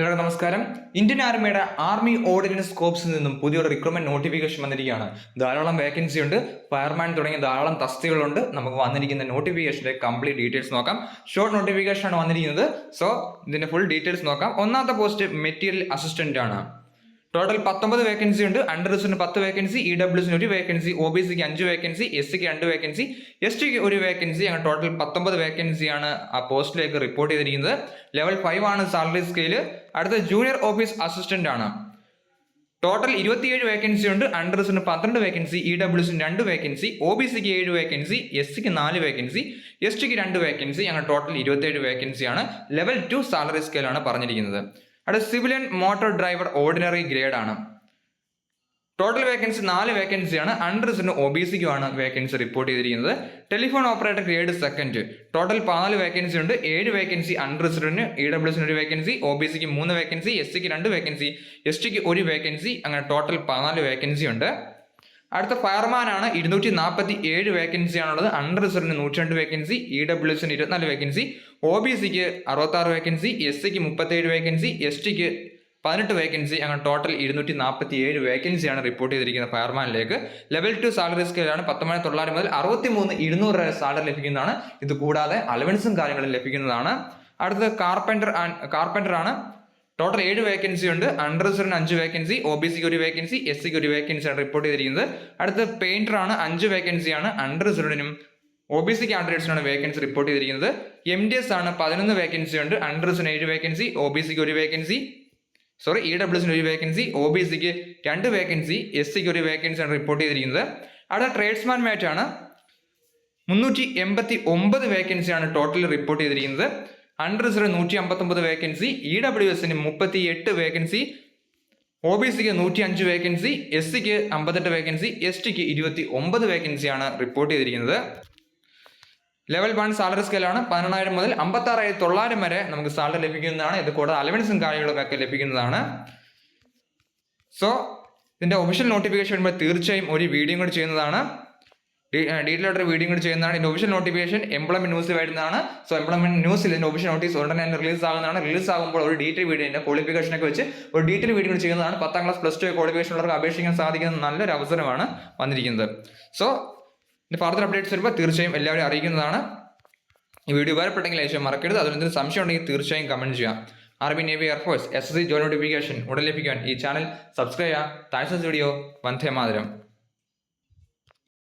എല്ലാവർക്കും നമസ്കാരം. ഇന്ത്യൻ ആർമിയുടെ ആർമി ഓർഡിനൻസ് കോപ്സിൽ നിന്നും പുതിയൊരു റിക്രൂട്ട്മെന്റ് നോട്ടിഫിക്കേഷൻ വന്നിരിക്കുകയാണ്. ധാരാളം വേക്കൻസി ഉണ്ട്. ഫയർമാൻ തുടങ്ങിയ ധാരാളം തസ്തികളുണ്ട് നമുക്ക് വന്നിരിക്കുന്ന നോട്ടിഫിക്കേഷന്റെ കംപ്ലീറ്റ് ഡീറ്റെയിൽസ് നോക്കാം. ഷോർട്ട് നോട്ടിഫിക്കേഷൻ ആണ് വന്നിരിക്കുന്നത്. സോ ഇതിന്റെ ഫുൾ ഡീറ്റെയിൽസ് നോക്കാം. ഒന്നാമത്തെ പോസ്റ്റ് മെറ്റീരിയൽ അസിസ്റ്റന്റ് ആണ്. ടോട്ടൽ പത്തൊമ്പത് വേക്കൻസി ഉണ്ട്. അണ്ടർ റിസിന് പത്ത് വേക്കൻസി ഇ ഡബ്ല്യൂസിന് ഒരു വേക്കൻസി ഒ ബി സിക്ക് അഞ്ച് വേക്കൻസി എസ് സിക്ക് രണ്ട് വേക്കൻസി എസ് ടിക്ക് ഒരു വേക്കൻസി അങ്ങനെ ടോട്ടൽ പത്തൊമ്പത് വേക്കൻസിയാണ് ആ പോസ്റ്റിലേക്ക് റിപ്പോർട്ട് ചെയ്തിരിക്കുന്നത്. ലെവൽ ഫൈവ് ആണ് സാലറി സ്കെയിൽ അടുത്ത ജൂനിയർ ഓഫീസ് അസിസ്റ്റന്റ് ആണ്. ടോട്ടൽ ഇരുപത്തിയേഴ് വേക്കൻസി ഉണ്ട്. അണ്ടർ എസിന് പന്ത്രണ്ട് വേക്കൻസി ഇ ഡബ്ല്യൂസിന് രണ്ട് വേക്കൻസി ഒ ബി സിക്ക് ഏഴ് വേക്കൻസി എസ് സിക്ക് നാല് വേക്കൻസി എസ് ടിക്ക് രണ്ട് വേക്കൻസി അങ്ങനെ ടോട്ടൽ ഇരുപത്തിയേഴ് വേക്കൻസിയാണ് ലെവൽ ടു സാലറി സ്കെയിലാണ് പറഞ്ഞിരിക്കുന്നത്. അടുത്ത civilian motor driver ordinary grade ആണ്. ടോട്ടൽ വേക്കൻസി നാല് വേക്കൻസിയാണ് അണ്ടർസിന് ഒ ബി സിക്കുമാണ് വേക്കൻസി റിപ്പോർട്ട് ചെയ്തിരിക്കുന്നത്. Telephone operator grade second total പതിനാല് വേക്കൻസി ഉണ്ട്. ഏഴ് വേക്കൻസി അൺറിസർവിന് ഇ ഡബ്ല്യൂസിന് ഒരു വേക്കൻസി ഒ ബി സിക്ക് മൂന്ന് വേക്കൻസി എസ് സിക്ക് രണ്ട് വേക്കൻസി എസ് ടിക്ക് ഒരു വേക്കൻസി അങ്ങനെ ടോട്ടൽ പതിനാല് വേക്കൻസി ഉണ്ട്. അടുത്ത ഫയർമാൻ ആണ്. ഇരുന്നൂറ്റി നാൽപ്പത്തി ഏഴ് വേക്കൻസി ആണുള്ളത്. അണ്ടർ റിസർവിന് നൂറ്റി രണ്ട് വേക്കൻസി ഇ ഡബ്ല്യു എസിന് ഇരുപത്തിനാല് വേക്കൻസി ഒ ബി സിക്ക് അറുപത്താറ് വേക്കൻസി എസ് സിക്ക് മുപ്പത്തേഴ് വേക്കൻസി എസ് ടിക്ക് പതിനെട്ട് വേക്കൻസി അങ്ങനെ ടോട്ടൽ ഇരുന്നൂറ്റി നാൽപ്പത്തി ഏഴ് വേക്കൻസിയാണ് റിപ്പോർട്ട് ചെയ്തിരിക്കുന്നത് ഫയർമാനിലേക്ക് ലെവൽ ടു സാലറി സ്കെയിലാണ് പത്തൊമ്പത് തൊള്ളായിരം മുതൽ അറുപത്തി മൂന്ന് ഇരുന്നൂറ് വരെ സാലറി ലഭിക്കുന്നതാണ്. ഇത് കൂടാതെ അലവൻസും കാര്യങ്ങളും ലഭിക്കുന്നതാണ്. അടുത്തത് കാർപ്പന്റർ കാർപ്പന്റർ ആണ്. ടോട്ടൽ ഏഴ് വേക്കൻസി ഉണ്ട്. അണ്ടർ റിസർവിന് അഞ്ച് വേക്കൻസി ഒ ബി സിക്ക് ഒരു വേക്കൻസി എസ് സിക്ക് ഒരു വേക്കൻസിയാണ് റിപ്പോർട്ട് ചെയ്തിരിക്കുന്നത്. അടുത്ത ആണ് അഞ്ച് വേക്കൻസിയാണ് റിസർവിനും ഒ ബി സി കാൻഡിഡേറ്റ്സിനാണ് വേക്കൻസി റിപ്പോർട്ട് ചെയ്തിരിക്കുന്നത്. എം ഡി എസ് ആണ് പതിനൊന്ന് വേക്കൻസി ഉണ്ട്. അണ്ടർ റിസർവിന് ഏഴ് വേക്കൻസി ഒ ബി സിക്ക് ഒരു വേക്കൻസി സോറി ഇ ഡബ്ല്യൂസിന് ഒരു വേക്കൻസി ഒ ബി സിക്ക് രണ്ട് വേക്കൻസി എസ് സിക്ക് ഒരു വേക്കൻസിയാണ് റിപ്പോർട്ട് ചെയ്തിരിക്കുന്നത്. അടുത്ത ട്രേഡ്സ്മാൻ മാറ്റാണ് മുന്നൂറ്റി എൺപത്തി ഒമ്പത് വേക്കൻസിയാണ് ടോട്ടൽ റിപ്പോർട്ട് ചെയ്തിരിക്കുന്നത്. അൺറിസർവ് നൂറ്റി അമ്പത്തൊമ്പത് വേക്കൻസി ഇ ഡബ്ല്യു എസിന് മുപ്പത്തി എട്ട് വേക്കൻസി ഒ ബി സിക്ക് നൂറ്റി അഞ്ച് വേക്കൻസി എസ് സിക്ക് അമ്പത്തെട്ട് വേക്കൻസി എസ് ടിക്ക് ഇരുപത്തി ഒമ്പത് വേക്കൻസിയാണ് റിപ്പോർട്ട് ചെയ്തിരിക്കുന്നത്. ലെവൽ വൺ സാലറി സ്കെയിലാണ് പതിനെണ്ണായിരം മുതൽ അമ്പത്താറായിരത്തി തൊള്ളായിരം വരെ നമുക്ക് സാലറി ലഭിക്കുന്നതാണ്. ഇത് കൂടാതെ അലവൻസും കാര്യങ്ങളും ഒക്കെ ലഭിക്കുന്നതാണ്. സോ ഇതിന്റെ ഒഫീഷ്യൽ നോട്ടിഫിക്കേഷൻ വരുമ്പോൾ തീർച്ചയായും ഒരു വീഡിയോ കൂടി ചെയ്യുന്നതാണ്. ഡീറ്റെയിൽ ആയിട്ട് വീഡിയോ കൂടി ചെയ്യുന്നതാണ്. ഇതിന്റെ ഒഫീഷ്യൽ നോട്ടിഫിക്കേഷൻ എംപ്ലോയ്മെന്റ് ന്യൂസിൽ വരുന്നതാണ്. സോ എംപ്ലോയ്മെന്റ് ന്യൂസിൽ ഇതിന്റെ ഒഫീഷ്യൽ നോട്ടീസ് ഉടനെ തന്നെ റിലീസ് ആകുന്നതാണ്. റിലീസ് ആകുമ്പോൾ ഒരു ഡീറ്റെയിൽ വീഡിയോ ഇതിന്റെ ക്വാളിഫിക്കേഷൻ ഒക്കെ വെച്ച് ഒരു ഡീറ്റെയിൽ വീഡിയോ കൂടി ചെയ്യുന്നതാണ്. പത്താം ക്ലാസ് പ്ലസ് ടു ക്വാളിഫിക്കേഷൻ ഉള്ളവർക്ക് അപേക്ഷിക്കാൻ സാധിക്കുന്ന നല്ലൊരു അവസരമാണ് വന്നിരിക്കുന്നത്. സോ ഇതിന്റെ ഫർദർ അപ്ഡേറ്റ്സ് വരുമ്പോൾ തീർച്ചയായും എല്ലാവരും അറിയിക്കുന്നതാണ്. ഈ വീഡിയോ ഉപകാരപ്പെട്ടെങ്കിൽ ലക്ഷ്യം മറക്കരുത്. അതിനെന്തെങ്കിലും സംശയം ഉണ്ടെങ്കിൽ തീർച്ചയായും കമന്റ് ചെയ്യാം army navy air force S S C join notification ഉടൻ ലഭിക്കാൻ ഈ ചാനൽ സബ്സ്ക്രൈബ് ചെയ്യാം താഴ്ച വീഡിയോ വന്ദേ മാതരം.